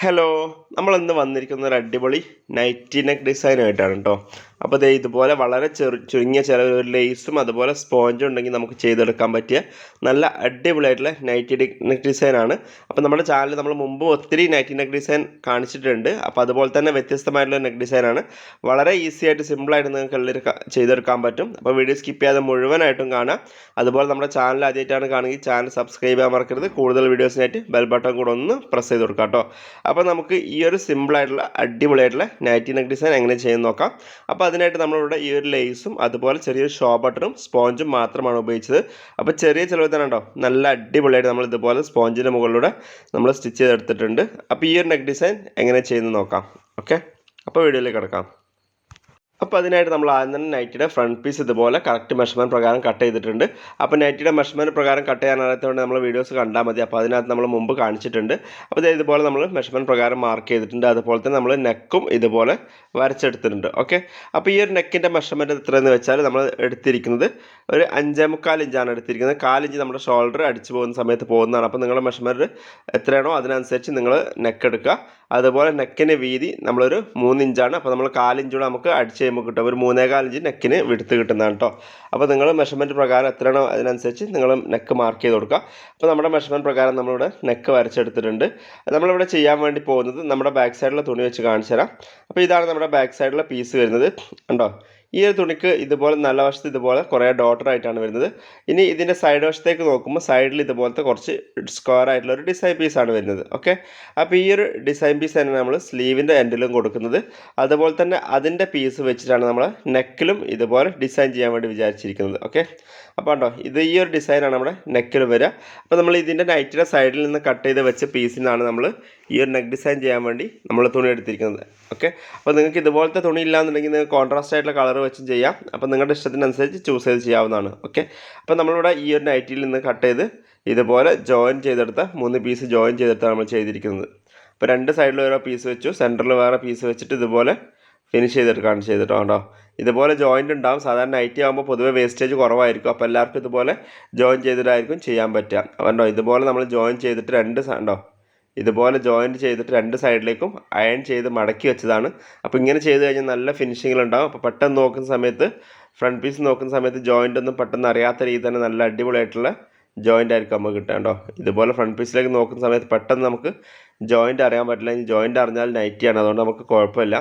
Hello നമ്മൾ ഇന്ന് വന്നിരിക്കുന്ന ഒരു അടിപൊളി നൈറ്റി നെക്ക് ഡിസൈനായിട്ടാണ് കേട്ടോ അപ്പോൾ ദേ ഇതുപോലെ വളരെ ചെറു ചുരുങ്ങിയ ചിലവ് ഒരു ലേസും അതുപോലെ സ്പോഞ്ചും ഉണ്ടെങ്കിൽ നമുക്ക് ചെയ്തെടുക്കാൻ പറ്റിയ നല്ല അടിപൊളിയായിട്ടുള്ള നൈറ്റി നെക്ക് ആണ്. അപ്പോൾ നമ്മുടെ ചാനലിൽ നമ്മൾ മുമ്പ് ഒത്തിരി നൈറ്റി നെക്ക് ഡിസൈൻ കാണിച്ചിട്ടുണ്ട്. അപ്പോൾ അതുപോലെ തന്നെ വ്യത്യസ്തമായിട്ടുള്ള നെക്ക് ആണ്. വളരെ ഈസി ആയിട്ട് സിമ്പിളായിട്ട് നിങ്ങൾക്ക് എല്ലാവരും ചെയ്തെടുക്കാൻ പറ്റും. അപ്പോൾ വീഡിയോ സ്കിപ്പ് ചെയ്യാതെ മുഴുവനായിട്ടും കാണാം അതുപോലെ നമ്മുടെ ചാനൽ ആദ്യമായിട്ടാണ് കാണുകയും ചാനൽ സബ്സ്ക്രൈബ് ചെയ്യാൻ മറക്കരുത്. കൂടുതൽ വീഡിയോസിനായിട്ട് ബെൽ ബട്ടൺ കൂടെ ഒന്ന് പ്രസ് ചെയ്ത് കൊടുക്കാം കേട്ടോ. അപ്പോൾ നമുക്ക് ഈ ഒരു സിമ്പിളായിട്ടുള്ള അടിപൊളിയായിട്ടുള്ള നൈറ്റി നെക്ക് ഡിസൈൻ എങ്ങനെ ചെയ്യുന്ന നോക്കാം. അപ്പോൾ അതിനായിട്ട് നമ്മളിവിടെ ഈ ഒരു ലേസും അതുപോലെ ചെറിയൊരു ഷോ ബട്ടറും സ്പോഞ്ചും മാത്രമാണ് ഉപയോഗിച്ചത്. അപ്പോൾ ചെറിയ ചിലവ് തന്നെ ഉണ്ടോ? നല്ല അടിപൊളിയായിട്ട് നമ്മൾ ഇതുപോലെ സ്പോഞ്ചിന്റെ മുകളിലൂടെ നമ്മൾ സ്റ്റിച്ച് ചെയ്തെടുത്തിട്ടുണ്ട്. അപ്പോൾ ഈ ഒരു നെക്ക് ഡിസൈൻ എങ്ങനെ ചെയ്യുന്നത് നോക്കാം. ഓക്കെ അപ്പോൾ വീഡിയോയിലേക്ക് കിടക്കാം. അപ്പോൾ അതിനായിട്ട് നമ്മൾ ആദ്യം തന്നെ നൈറ്റിയുടെ ഫ്രണ്ട് പീസ് ഇതുപോലെ കറക്റ്റ് മെഷർമെന്റ് പ്രകാരം കട്ട് ചെയ്തിട്ടുണ്ട്. അപ്പോൾ നൈറ്റിയുടെ മെഷർമെന്റ് പ്രകാരം കട്ട് ചെയ്യാൻ അറിയാത്തതുകൊണ്ട് നമ്മൾ വീഡിയോസ് കണ്ടാൽ മതി. അപ്പോൾ അതിനകത്ത് നമ്മൾ മുമ്പ് കാണിച്ചിട്ടുണ്ട്. അപ്പോൾ ഇതുപോലെ നമ്മൾ മെഷർമെന്റ് പ്രകാരം മാർക്ക് ചെയ്തിട്ടുണ്ട്. അതുപോലെ തന്നെ നമ്മൾ നെക്കും ഇതുപോലെ വരച്ചെടുത്തിട്ടുണ്ട്. ഓക്കെ അപ്പോൾ ഈ ഒരു നെക്കിന്റെ മെഷർമെന്റ് എത്രയെന്ന് വെച്ചാൽ നമ്മൾ എടുത്തിരിക്കുന്നത് ഒരു അഞ്ചേ മുക്കാൽ ഇഞ്ചാണ് എടുത്തിരിക്കുന്നത്. കാലിഞ്ച് നമ്മുടെ ഷോൾഡർ അടിച്ചു പോകുന്ന സമയത്ത് പോകുന്നതാണ്. അപ്പോൾ നിങ്ങളുടെ മെഷർമെന്റ് എത്രയാണോ അതിനനുസരിച്ച് നിങ്ങൾ നെക്ക് എടുക്കുക. അതുപോലെ നെക്കിന് വീതി നമ്മളൊരു മൂന്നിഞ്ചാണ്. അപ്പോൾ നമ്മൾ കാലിഞ്ചൂടെ നമുക്ക് അടിച്ച് കഴിയുമ്പോൾ കിട്ടും. ഒരു മൂന്നേകാൽ ഇഞ്ച് നെക്കിന് വിടുത്ത് കിട്ടുന്നതാണ് കേട്ടോ അപ്പോൾ നിങ്ങൾ മെഷർമെന്റ് പ്രകാരം എത്രയാണോ അതിനനുസരിച്ച് നിങ്ങൾ നെക്ക് മാർക്ക് ചെയ്ത് കൊടുക്കുക. അപ്പോൾ നമ്മുടെ മെഷർമെന്റ് പ്രകാരം നമ്മളിവിടെ നെക്ക് വരച്ചെടുത്തിട്ടുണ്ട്. നമ്മളിവിടെ ചെയ്യാൻ വേണ്ടി പോകുന്നത് നമ്മുടെ ബാക്ക് സൈഡിലെ തുണി വെച്ച് കാണിച്ചു തരാം അപ്പോൾ ഇതാണ് നമ്മുടെ ബാക്ക് സൈഡിലെ പീസ് വരുന്നത്. കണ്ടോ? ഈ ഒരു തുണിക്ക് ഇതുപോലെ നല്ല വശത്ത് ഇതുപോലെ കുറേ ഡോട്ടർ ആയിട്ടാണ് വരുന്നത്. ഇനി ഇതിന്റെ സൈഡ് വശത്തേക്ക് നോക്കുമ്പോൾ സൈഡിൽ ഇതുപോലത്തെ കുറച്ച് സ്ക്വയർ ആയിട്ടുള്ള ഒരു ഡിസൈൻ പീസാണ് വരുന്നത്. ഓക്കെ അപ്പോൾ ഈ ഒരു ഡിസൈൻ പീസ് തന്നെ നമ്മൾ സ്ലീവിന്റെ എൻഡിലും കൊടുക്കുന്നത്. അതുപോലെ തന്നെ അതിന്റെ പീസ് വെച്ചിട്ടാണ് നമ്മൾ നെക്കിലും ഇതുപോലെ ഡിസൈൻ ചെയ്യാൻ വേണ്ടി വിചാരിച്ചിരിക്കുന്നത്. ഓക്കെ അപ്പോൾ ഉണ്ടോ ഇത് ഈ ഒരു ഡിസൈനാണ് നമ്മുടെ നെക്കിൽ വരിക അപ്പോൾ നമ്മൾ ഇതിന്റെ നൈറ്റിന്റെ സൈഡിൽ നിന്ന് കട്ട് ചെയ്ത് വെച്ച പീസിൽ നിന്നാണ് നമ്മൾ ഈ ഒരു നെക്ക് ഡിസൈൻ ചെയ്യാൻ വേണ്ടി നമ്മൾ തുണി എടുത്തിരിക്കുന്നത്. ഓക്കെ അപ്പോൾ നിങ്ങൾക്ക് ഇതുപോലത്തെ തുണി ഇല്ലാന്നുണ്ടെങ്കിൽ നിങ്ങൾക്ക് കോൺട്രാസ്റ്റ് ആയിട്ടുള്ള കളർ വെച്ചും ചെയ്യാം. അപ്പോൾ നിങ്ങളുടെ ഇഷ്ടത്തിനനുസരിച്ച് ചൂസ് ചെയ്ത് ചെയ്യാവുന്നതാണ്. ഓക്കെ അപ്പോൾ നമ്മളിവിടെ ഈ ഒരു നൈറ്റിയിൽ നിന്ന് കട്ട് ചെയ്ത് ഇതുപോലെ ജോയിൻ ചെയ്തെടുത്ത മൂന്ന് പീസ് ജോയിൻ ചെയ്തെടുത്താണ് നമ്മൾ ചെയ്തിരിക്കുന്നത്. അപ്പോൾ രണ്ട് സൈഡിൽ ഓരോ പീസ് വെച്ചു. സെന്ററിൽ വേറെ പീസ് വെച്ചിട്ട് ഇതുപോലെ ഫിനിഷ് ചെയ്തെടുക്കുകയാണ് ചെയ്തിട്ടോ കേട്ടോ. ഇതുപോലെ ജോയിന്റ് ഉണ്ടാവും. സാധാരണ നൈറ്റി ആകുമ്പോൾ പൊതുവേ വേസ്റ്റേജ് കുറവായിരിക്കും. അപ്പോൾ എല്ലാവർക്കും ഇതുപോലെ ജോയിൻ ചെയ്തിട്ടായിരിക്കും ചെയ്യാൻ പറ്റുക. കണ്ടോ? ഇതുപോലെ നമ്മൾ ജോയിൻ ചെയ്തിട്ട് രണ്ട് കണ്ടോ? ഇതുപോലെ ജോയിന്റ് ചെയ്തിട്ട് രണ്ട് സൈഡിലേക്കും അയൺ ചെയ്ത് മടക്കി വെച്ചതാണ്. അപ്പോൾ ഇങ്ങനെ ചെയ്ത് കഴിഞ്ഞാൽ നല്ല ഫിനിഷിങ്ങിലുണ്ടാവും അപ്പോൾ പെട്ടെന്ന് നോക്കുന്ന സമയത്ത് ഫ്രണ്ട് പീസ് നോക്കുന്ന സമയത്ത് ജോയിന്റ് ഒന്നും പെട്ടെന്ന് അറിയാത്ത രീതിയിൽ തന്നെ നല്ല അടിപൊളിയായിട്ടുള്ള ജോയിന്റ് ആയിരിക്കും നമുക്ക് കിട്ടുക കേട്ടോ. ഇതുപോലെ ഫ്രണ്ട് പീസിലേക്ക് നോക്കുന്ന സമയത്ത് പെട്ടെന്ന് നമുക്ക് ജോയിന്റ് അറിയാൻ പറ്റില്ല. ഇനി ജോയിന്റ് അറിഞ്ഞാൽ നൈറ്റിയാണ് അതുകൊണ്ട് നമുക്ക് കുഴപ്പമില്ല.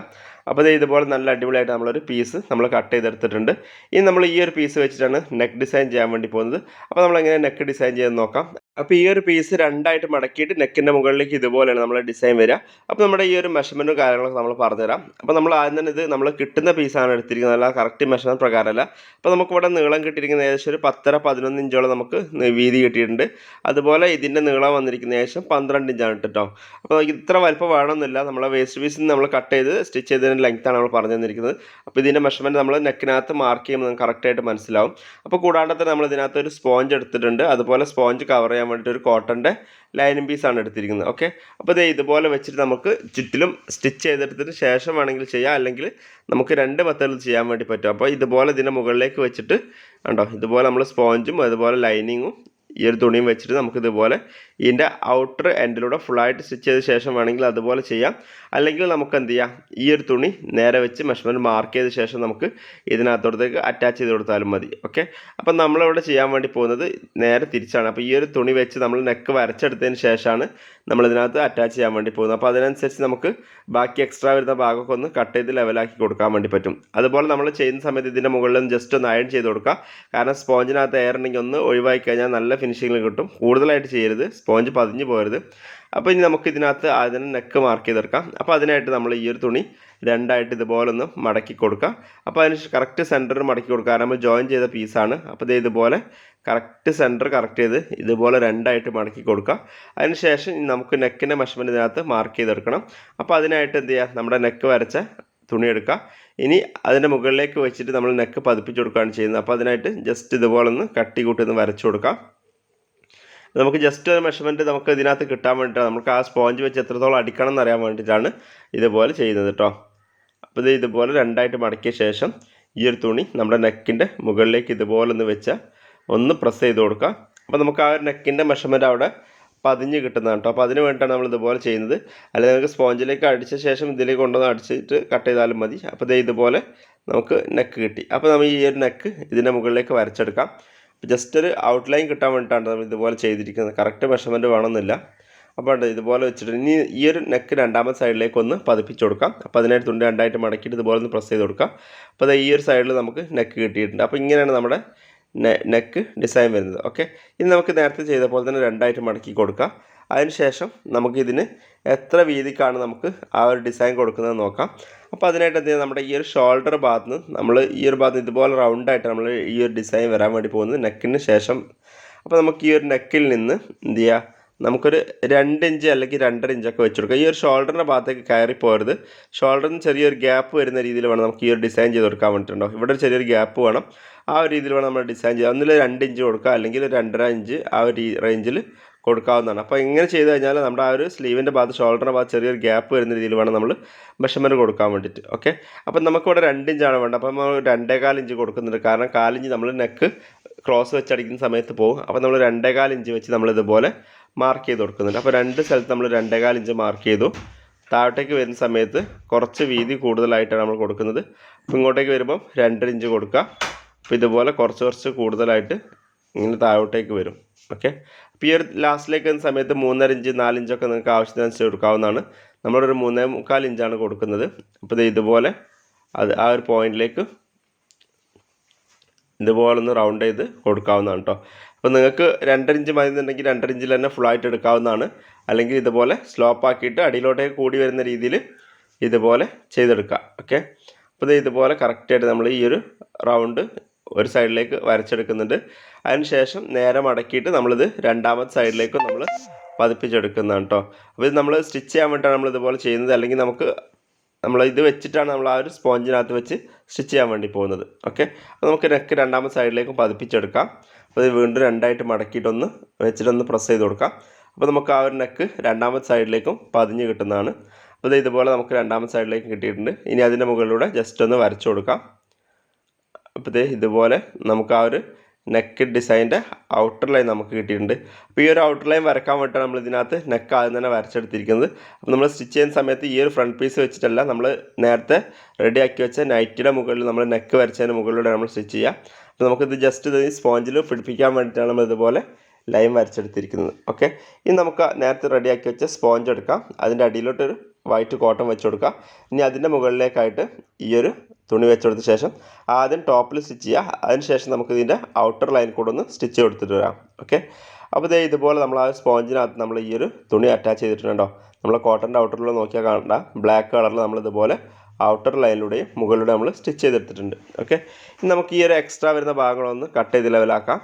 അപ്പോൾ ഇത് ഇതുപോലെ നല്ല അടിപൊളിയായിട്ട് നമ്മളൊരു പീസ് നമ്മൾ കട്ട് ചെയ്തെടുത്തിട്ടുണ്ട്. ഇനി നമ്മൾ ഈ ഒരു പീസ് വെച്ചിട്ടാണ് നെക്ക് ഡിസൈൻ ചെയ്യാൻ വേണ്ടി പോകുന്നത്. അപ്പോൾ നമ്മൾ എങ്ങനെ നെക്ക് ഡിസൈൻ ചെയ്ത് നോക്കാം. അപ്പോൾ ഈ ഒരു പീസ് രണ്ടായിട്ട് മടക്കിയിട്ട് നെക്കിന്റെ മുകളിലേക്ക് ഇതുപോലെയാണ് നമ്മൾ ഡിസൈൻ വരിക. അപ്പോൾ നമ്മുടെ ഈ ഒരു മെഷർമെന്റും കാര്യങ്ങളൊക്കെ നമ്മൾ പറഞ്ഞുതരാം. അപ്പോൾ നമ്മൾ ആദ്യം തന്നെ ഇത് നമ്മൾ കിട്ടുന്ന പീസാണ് എടുത്തിരിക്കുന്നത്. അല്ല കറക്റ്റ് മെഷർമെന്റ് പ്രകാരമല്ല. അപ്പോൾ നമുക്കിവിടെ നീളം കിട്ടിയിരിക്കുന്ന ഏകദേശം ഒരു പത്തര പതിനൊന്ന് ഇഞ്ചോളം നമുക്ക് വീതി കിട്ടിയിട്ടുണ്ട്. അതുപോലെ ഇതിന്റെ നീളം വന്നിരിക്കുന്ന ഏകദേശം പന്ത്രണ്ട് ഇഞ്ചാണ് കേട്ടോ. അപ്പോൾ ഇത്ര വലുപ്പം വേണമെന്നില്ല. നമ്മളെ വേസ്റ്റ് പീസിൽ നമ്മൾ കട്ട് ചെയ്ത് സ്റ്റിച്ച് ചെയ്തതിന്റെ ലെങ്ത്താണ് നമ്മൾ പറഞ്ഞു തന്നിരിക്കുന്നത് അപ്പോൾ ഇതിന്റെ മെഷർമെന്റ് നമ്മൾ നെക്കിനകത്ത് മാർക്ക് ചെയ്യുമ്പോൾ നമുക്ക് കറക്റ്റായിട്ട് മനസ്സിലാവും. അപ്പോൾ കൂടാണ്ട് തന്നെ നമ്മൾ ഇതിനകത്ത് ഒരു സ്പോഞ്ച് എടുത്തിട്ടുണ്ട്. അതുപോലെ സ്പോഞ്ച് കവർ ചെയ്യാൻ വേണ്ടിയിട്ട് ഒരു കോട്ടന്റെ ലൈനിങ് പീസാണ് എടുത്തിരിക്കുന്നത്. ഓക്കെ അപ്പോൾ ഇത് ഇതുപോലെ വെച്ചിട്ട് നമുക്ക് ചുറ്റിലും സ്റ്റിച്ച് ചെയ്തെടുത്തതിന് ശേഷം വേണമെങ്കിൽ ചെയ്യാം. അല്ലെങ്കിൽ നമുക്ക് രണ്ട് മെത്തേഡിൽ ചെയ്യാൻ വേണ്ടി പറ്റും. അപ്പോൾ ഇതുപോലെ ഇതിന്റെ മുകളിലേക്ക് വെച്ചിട്ട് ഉണ്ടോ ഇതുപോലെ നമ്മൾ സ്പോഞ്ചും അതുപോലെ ലൈനിങ്ങും ഈ ഒരു തുണിയും വെച്ചിട്ട് നമുക്ക് ഇതുപോലെ ഇതിന്റെ ഔട്ടർ എൻഡിലൂടെ ഫുള്ളായിട്ട് സ്റ്റിച്ച് ചെയ്ത ശേഷം വേണമെങ്കിൽ അതുപോലെ ചെയ്യാം. അല്ലെങ്കിൽ നമുക്ക് എന്ത് ചെയ്യാം? ഈ ഒരു തുണി നേരെ വെച്ച് മെഷർമെന്റ് മാർക്ക് ചെയ്ത ശേഷം നമുക്ക് ഇതിനകത്തോടത്തേക്ക് അറ്റാച്ച് ചെയ്ത് കൊടുത്താലും മതി. ഓക്കെ അപ്പം നമ്മളിവിടെ ചെയ്യാൻ വേണ്ടി പോകുന്നത് നേരെ തിരിച്ചാണ്. അപ്പോൾ ഈ ഒരു തുണി വെച്ച് നമ്മൾ നെക്ക് വരച്ചെടുത്തതിന് ശേഷമാണ് നമ്മൾ ഇതിനകത്ത് അറ്റാച്ച് ചെയ്യാൻ വേണ്ടി പോകുന്നത്. അപ്പോൾ അതിനനുസരിച്ച് നമുക്ക് ബാക്കി എക്സ്ട്രാ വരുന്ന ഭാഗമൊക്കെ ഒന്ന് കട്ട് ചെയ്ത് ലെവലാക്കി കൊടുക്കാൻ വേണ്ടി പറ്റും. അതുപോലെ നമ്മൾ ചെയ്യുന്ന സമയത്ത് ഇതിന്റെ മുകളിൽ ജസ്റ്റ് ഒന്ന് അയൺ ചെയ്ത് കൊടുക്കുക. കാരണം സ്പോഞ്ചിനകത്ത് എയർ ഉണ്ടെങ്കിൽ ഒന്ന് ഒഴിവാക്കി കഴിഞ്ഞാൽ നല്ല ഫിനിഷിങ്ങിൽ കിട്ടും. കൂടുതലായിട്ട് ചെയ്യരുത്. സ്പോഞ്ച് പതിഞ്ഞ് പോകരുത്. അപ്പോൾ ഇനി നമുക്ക് ഇതിനകത്ത് അതിന് നെക്ക് മാർക്ക് ചെയ്തെടുക്കാം. അപ്പോൾ അതിനായിട്ട് നമ്മൾ ഈ ഒരു തുണി രണ്ടായിട്ട് ഇതുപോലെ ഒന്ന് മടക്കി കൊടുക്കുക അപ്പോൾ അതിന് കറക്റ്റ് സെന്ററിൽ മടക്കി കൊടുക്കുക നമ്മൾ ജോയിൻ ചെയ്ത പീസാണ് അപ്പോൾ ഇത് ഇതുപോലെ കറക്റ്റ് സെന്റർ കറക്റ്റ് ചെയ്ത് ഇതുപോലെ രണ്ടായിട്ട് മടക്കി കൊടുക്കുക അതിന് ശേഷം ഇനി നമുക്ക് നെക്കിന്റെ മെഷർമെന്റ് ഇതിനകത്ത് മാർക്ക് ചെയ്തെടുക്കണം. അപ്പോൾ അതിനായിട്ട് എന്ത് ചെയ്യുക നമ്മുടെ നെക്ക് വരച്ച തുണി എടുക്കുക ഇനി അതിന്റെ മുകളിലേക്ക് വെച്ചിട്ട് നമ്മൾ നെക്ക് പതിപ്പിച്ച് കൊടുക്കുകയാണ് ചെയ്യുന്നത്. അപ്പോൾ അതിനായിട്ട് ജസ്റ്റ് ഇതുപോലെ ഒന്ന് കട്ടി കൂട്ടി ഒന്ന് വരച്ചു കൊടുക്കാം. നമുക്ക് ജസ്റ്റ് ഒരു മെഷർമെന്റ് നമുക്ക് ഇതിനകത്ത് കിട്ടാൻ വേണ്ടിയിട്ടാണ് നമുക്ക് ആ സ്പോഞ്ച് വെച്ച് എത്രത്തോളം അടിക്കണം എന്നറിയാൻ വേണ്ടിയിട്ടാണ് ഇതുപോലെ ചെയ്യുന്നത് കേട്ടോ അപ്പോൾ ഇത് ഇതുപോലെ രണ്ടായിട്ട് മടക്കിയ ശേഷം ഈ ഒരു തുണി നമ്മുടെ നെക്കിന്റെ മുകളിലേക്ക് ഇതുപോലെ ഒന്ന് വെച്ചാൽ ഒന്ന് പ്രസ് ചെയ്ത് കൊടുക്കുക. അപ്പോൾ നമുക്ക് ആ ഒരു നെക്കിന്റെ മെഷർമെന്റ് അവിടെ പതിഞ്ഞ് കിട്ടുന്നതാണ് കേട്ടോ അപ്പോൾ അതിന് വേണ്ടിയിട്ടാണ് നമ്മൾ ഇതുപോലെ ചെയ്യുന്നത്. അല്ലെങ്കിൽ നമുക്ക് സ്പോഞ്ചിലേക്ക് അടിച്ച ശേഷം ഇതിലേക്ക് കൊണ്ടുവന്ന് അടിച്ചിട്ട് കട്ട് ചെയ്താലും മതി. അപ്പോൾ ഇതേ ഇതുപോലെ നമുക്ക് നെക്ക് കിട്ടി. അപ്പോൾ നമ്മൾ ഈ ഒരു നെക്ക് ഇതിന്റെ മുകളിലേക്ക് വരച്ചെടുക്കാം. ജസ്റ്റ് ഒരു ഔട്ട്ലൈൻ കിട്ടാൻ വേണ്ടിയിട്ടാണ് നമ്മൾ ഇതുപോലെ ചെയ്തിരിക്കുന്നത്. കറക്റ്റ് മെഷർമെന്റ് വേണമെന്നില്ല. അപ്പോൾ ഇതുപോലെ വെച്ചിട്ട് ഇനി ഈ ഒരു നെക്ക് രണ്ടാമത്തെ സൈഡിലേക്ക് ഒന്ന് പതിപ്പിച്ച് കൊടുക്കാം. അപ്പോൾ അതിനായിട്ട് തുണ്ട് രണ്ടായിട്ട് മടക്കിയിട്ട് ഇതുപോലെ ഒന്ന് പ്രസ് ചെയ്ത് കൊടുക്കാം. അപ്പോൾ അത് ഈ ഒരു സൈഡിൽ നമുക്ക് നെക്ക് കിട്ടിയിട്ടുണ്ട്. അപ്പോൾ ഇങ്ങനെയാണ് നമ്മുടെ നെക്ക് ഡിസൈൻ വരുന്നത്. ഓക്കെ ഇനി നമുക്ക് നേരത്തെ ചെയ്ത പോലെ തന്നെ രണ്ടായിട്ട് മടക്കി കൊടുക്കാം. അതിനുശേഷം നമുക്കിതിന് എത്ര വീതിക്കാണ് നമുക്ക് ആ ഒരു ഡിസൈൻ കൊടുക്കുന്നത് നോക്കാം. അപ്പോൾ അതിനായിട്ട് എന്ത് നമ്മുടെ ഈ ഒരു ഷോൾഡർ ഭാഗത്ത് നിന്ന് നമ്മൾ ഈ ഒരു ഭാഗത്ത് ഇതുപോലെ റൗണ്ടായിട്ട് നമ്മൾ ഈ ഒരു ഡിസൈൻ വരാൻ വേണ്ടി പോകുന്നത് നെക്കിന് ശേഷം. അപ്പോൾ നമുക്ക് ഈ ഒരു നെക്കിൽ നിന്ന് എന്ത് ചെയ്യുക നമുക്കൊരു രണ്ട് ഇഞ്ച് അല്ലെങ്കിൽ രണ്ടര ഇഞ്ചൊക്കെ വെച്ച് കൊടുക്കുക ഈ ഒരു ഷോൾഡറിന്റെ ഭാഗത്തേക്ക് കയറി പോരുത്. ഷോൾഡറിന് ചെറിയൊരു ഗ്യാപ്പ് വരുന്ന രീതിയിൽ വേണം നമുക്ക് ഈ ഒരു ഡിസൈൻ ചെയ്ത് കൊടുക്കാൻ വേണ്ടിയിട്ടുണ്ടോ? ഇവിടെ ഒരു ചെറിയൊരു ഗ്യാപ്പ് വേണം. ആ ഒരു രീതിയിൽ വേണം നമ്മൾ ഡിസൈൻ ചെയ്യുക ഒന്നിൽ രണ്ട് ഇഞ്ച് കൊടുക്കുക അല്ലെങ്കിൽ രണ്ടര ഇഞ്ച് ആ ഒരു റേഞ്ചിൽ കൊടുക്കാവുന്നതാണ്. അപ്പോൾ ഇങ്ങനെ ചെയ്ത് കഴിഞ്ഞാൽ നമ്മുടെ ആ ഒരു സ്ലീവിന്റെ ഭാഗത്ത് ഷോൾഡറിന്റെ ഭാഗത്ത് ചെറിയൊരു ഗ്യാപ്പ് വരുന്ന രീതിയിൽ വേണം നമ്മൾ മെഷർമെന്റ് കൊടുക്കാൻ വേണ്ടിയിട്ട്. ഓക്കെ അപ്പം നമുക്കിവിടെ രണ്ട് ഇഞ്ചാണ് വേണ്ടത്. അപ്പോൾ നമ്മൾ രണ്ടേകാൽ ഇഞ്ച് കൊടുക്കുന്നുണ്ട്. കാരണം കാലിഞ്ച് നമ്മൾ നെക്ക് ക്രോസ് വെച്ചടിക്കുന്ന സമയത്ത് പോകും. അപ്പോൾ നമ്മൾ രണ്ടേകാൽ ഇഞ്ച് വെച്ച് നമ്മളിതുപോലെ മാർക്ക് ചെയ്ത് കൊടുക്കുന്നുണ്ട്. അപ്പോൾ രണ്ട് സ്ഥലത്ത് നമ്മൾ രണ്ടേകാൽ ഇഞ്ച് മാർക്ക് ചെയ്തു. താഴോട്ടേക്ക് വരുന്ന സമയത്ത് കുറച്ച് വീതി കൂടുതലായിട്ടാണ് നമ്മൾ കൊടുക്കുന്നത്. അപ്പോൾ ഇങ്ങോട്ടേക്ക് വരുമ്പം രണ്ടര ഇഞ്ച് കൊടുക്കുക. അപ്പോൾ ഇതുപോലെ കുറച്ച് കുറച്ച് കൂടുതലായിട്ട് ഇങ്ങനെ താഴോട്ടേക്ക് വരും. ഓക്കെ ഒരു ലാസ്റ്റിലേക്ക് വരുന്ന സമയത്ത് മൂന്നര ഇഞ്ച് നാലിഞ്ചൊക്കെ നിങ്ങൾക്ക് ആവശ്യത്തിനനുസരിച്ച് കൊടുക്കാവുന്നതാണ്. നമ്മളൊരു മൂന്നേ മുക്കാൽ ഇഞ്ചാണ് കൊടുക്കുന്നത്. അപ്പോൾ ഇത് ഇതുപോലെ അത് ആ ഒരു പോയിന്റിലേക്ക് ഇതുപോലെ ഒന്ന് റൗണ്ട് ചെയ്ത് കൊടുക്കാവുന്നതാണ് കേട്ടോ അപ്പോൾ നിങ്ങൾക്ക് രണ്ടര ഇഞ്ച് മതി എന്നുണ്ടെങ്കിൽ രണ്ടര ഇഞ്ചിൽ തന്നെ ഫുള്ളായിട്ട് എടുക്കാവുന്നതാണ്. അല്ലെങ്കിൽ ഇതുപോലെ സ്ലോപ്പ് ആക്കിയിട്ട് അടിയിലോട്ടേക്ക് കൂടി വരുന്ന രീതിയിൽ ഇതുപോലെ ചെയ്തെടുക്കുക. ഓക്കെ അപ്പോൾ ഇത് ഇതുപോലെ കറക്റ്റായിട്ട് നമ്മൾ ഈ ഒരു റൗണ്ട് ഒരു സൈഡിലേക്ക് വരച്ചെടുക്കുന്നുണ്ട്. അതിനുശേഷം നേരെ മടക്കിയിട്ട് നമ്മളിത് രണ്ടാമത്തെ സൈഡിലേക്ക് നമ്മൾ പതിപ്പിച്ചെടുക്കുന്നതാണ് കേട്ടോ അപ്പോൾ ഇത് നമ്മൾ സ്റ്റിച്ച് ചെയ്യാൻ വേണ്ടിയിട്ടാണ് നമ്മൾ ഇതുപോലെ ചെയ്യുന്നത്. അല്ലെങ്കിൽ നമുക്ക് നമ്മൾ ഇത് വെച്ചിട്ടാണ് നമ്മൾ ആ ഒരു സ്പോഞ്ചിനകത്ത് വെച്ച് സ്റ്റിച്ച് ചെയ്യാൻ വേണ്ടി പോകുന്നത്. ഓക്കെ? അപ്പോൾ നമുക്ക് നെക്ക് രണ്ടാമത്തെ സൈഡിലേക്കും പതിപ്പിച്ചെടുക്കാം. അപ്പോൾ ഇത് വീണ്ടും രണ്ടായിട്ട് മടക്കിയിട്ടൊന്ന് വെച്ചിട്ടൊന്ന് പ്രസ് ചെയ്ത് കൊടുക്കാം. അപ്പോൾ നമുക്ക് ആ ഒരു നെക്ക് രണ്ടാമത്തെ സൈഡിലേക്കും പതിഞ്ഞ് കിട്ടുന്നതാണ്. അപ്പോൾ ഇതുപോലെ നമുക്ക് രണ്ടാമത്തെ സൈഡിലേക്കും കിട്ടിയിട്ടുണ്ട്. ഇനി അതിന്റെ മുകളിലൂടെ ജസ്റ്റ് ഒന്ന് വരച്ചു കൊടുക്കാം. അപ്പോൾ ഇതേ ഇതുപോലെ നമുക്ക് ആ ഒരു നെക്ക് ഡിസൈന്റെ ഔട്ടർ ലൈൻ നമുക്ക് കിട്ടിയിട്ടുണ്ട്. അപ്പോൾ ഈ ഒരു ഔട്ടർ ലൈൻ വരക്കാൻ വേണ്ടിയിട്ടാണ് നമ്മൾ ഇതിനകത്ത് നെക്ക് ആദ്യം തന്നെ വരച്ചെടുത്തിരിക്കുന്നത്. അപ്പോൾ നമ്മൾ സ്റ്റിച്ച് ചെയ്യുന്ന സമയത്ത് ഈ ഒരു ഫ്രണ്ട് പീസ് വെച്ചിട്ടല്ല നമ്മൾ നേരത്തെ റെഡി ആക്കി വെച്ച നൈറ്റിയുടെ മുകളിൽ നമ്മൾ നെക്ക് വരച്ചതിന് മുകളിലൂടെ നമ്മൾ സ്റ്റിച്ച് ചെയ്യുക. അപ്പോൾ നമുക്കിത് ജസ്റ്റ് ഇത് സ്പോഞ്ചിൽ പിടിപ്പിക്കാൻ വേണ്ടിയിട്ടാണ് നമ്മൾ ഇതുപോലെ ലൈൻ വരച്ചെടുത്തിരിക്കുന്നത്. ഓക്കെ ഇനി നമുക്ക് നേരത്തെ റെഡിയാക്കി വെച്ച സ്പോഞ്ച് എടുക്കാം. അതിന്റെ അടിയിലോട്ടൊരു വൈറ്റ് കോട്ടൺ വെച്ച് കൊടുക്കുക ഇനി അതിന്റെ മുകളിലേക്കായിട്ട് ഈ ഒരു തുണി വെച്ചെടുത്ത ശേഷം ആദ്യം ടോപ്പിൽ സ്റ്റിച്ച് ചെയ്യുക. അതിന് ശേഷം നമുക്ക് ഇതിന്റെ ഔട്ടർ ലൈൻ കൂടെ ഒന്ന് സ്റ്റിച്ച് കൊടുത്തിട്ട് വരാം. ഓക്കെ അപ്പോൾ ഇതേ ഇതുപോലെ നമ്മൾ ആ സ്പോഞ്ചിനകത്ത് നമ്മൾ ഈ ഒരു തുണി അറ്റാച്ച് ചെയ്തിട്ടുണ്ടോ നമ്മൾ കോട്ടന്റെ ഔട്ടറിൽ നോക്കിയാൽ കാണണ്ട. ബ്ലാക്ക് കളറിൽ നമ്മൾ ഇതുപോലെ ഔട്ടർ ലൈനിലൂടെയും മുകളിലൂടെ നമ്മൾ സ്റ്റിച്ച് ചെയ്തെടുത്തിട്ടുണ്ട്. ഓക്കെ ഇനി നമുക്ക് ഈ ഒരു എക്സ്ട്രാ വരുന്ന ഭാഗങ്ങളൊന്ന് കട്ട് ചെയ്ത് ലെവലാക്കാം